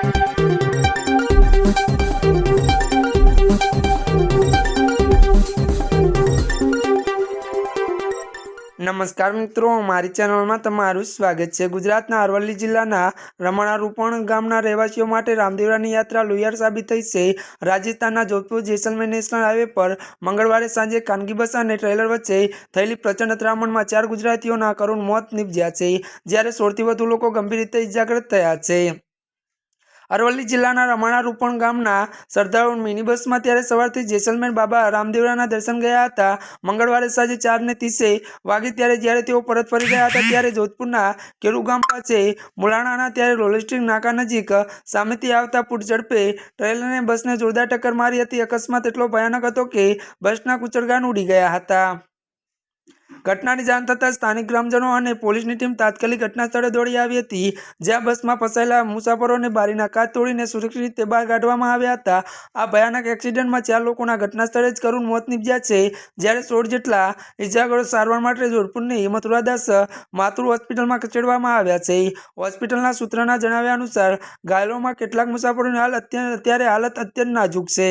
નમસ્કાર મિત્રો, મારી ચેનલમાં તમારું સ્વાગત છે. ગુજરાતના અરવલ્લી જિલ્લાના રમણા રૂપણ ગામના રહેવાસીઓ માટે રામદેવરાની યાત્રા લુયાર સાબિત થઈ છે. રાજસ્થાનના જોધપુર જેસલમેર નેશનલ હાઈવે પર મંગળવારે સાંજે ખાનગી બસ અને ટ્રેલર વચ્ચે થયેલી પ્રચંડ અથડામણમાં ચાર ગુજરાતીઓના કરુણ મોત નીપજ્યા છે. જ્યારે સોળથી વધુ લોકો ગંભીર રીતે ઇજાગ્રસ્ત થયા છે. અરવલ્લી જિલ્લાના રમાણા રૂપણ ગામના સરદાર મિની બસમાં ત્યારે સવારથી જેસલમેર બાબા રામદેવરાના દર્શન ગયા હતા. મંગળવારે સાંજે ચારને ત્રીસે વાગે ત્યારે જ્યારે તેઓ પરત ફરી ગયા હતા ત્યારે જોધપુરના કેરુ ગામ પાસે મુલાણાના ત્યારે રોલિસ્ટિક નાકા નજીક સામેથી આવતા પૂર ઝડપે ટ્રેલરને બસને જોરદાર ટક્કર મારી હતી. અકસ્માત એટલો ભયાનક હતો કે બસના કુચરગાન ઉડી ગયા હતા. ઘટનાની જાણ થતાં સ્થાનિક ગ્રામજનો અને પોલીસની ટીમ તાત્કાલિક ઘટના સ્થળે દોડી આવી હતી. જ્યાં બસમાં ફસાયેલા મુસાફરોને બારીના કાચ તોડીને સુરક્ષિત રીતે બહાર કાઢવામાં આવ્યા હતા. આ ભયાનક એક્સિડન્ટમાં ચાર લોકોના ઘટના સ્થળે જ કરુણ મોત નીપજ્યા છે. જ્યારે સોળ જેટલા ઇજાગ્રસ્ત સારવાર માટે જોધપુરની હિંમતુરાદાસ માતૃ હોસ્પિટલમાં ખસેડવામાં આવ્યા છે. હોસ્પિટલના સૂત્રના જણાવ્યા અનુસાર ઘાયલોમાં કેટલાક મુસાફરોની હાલ અત્યારે હાલત અત્યંત નાજુક છે.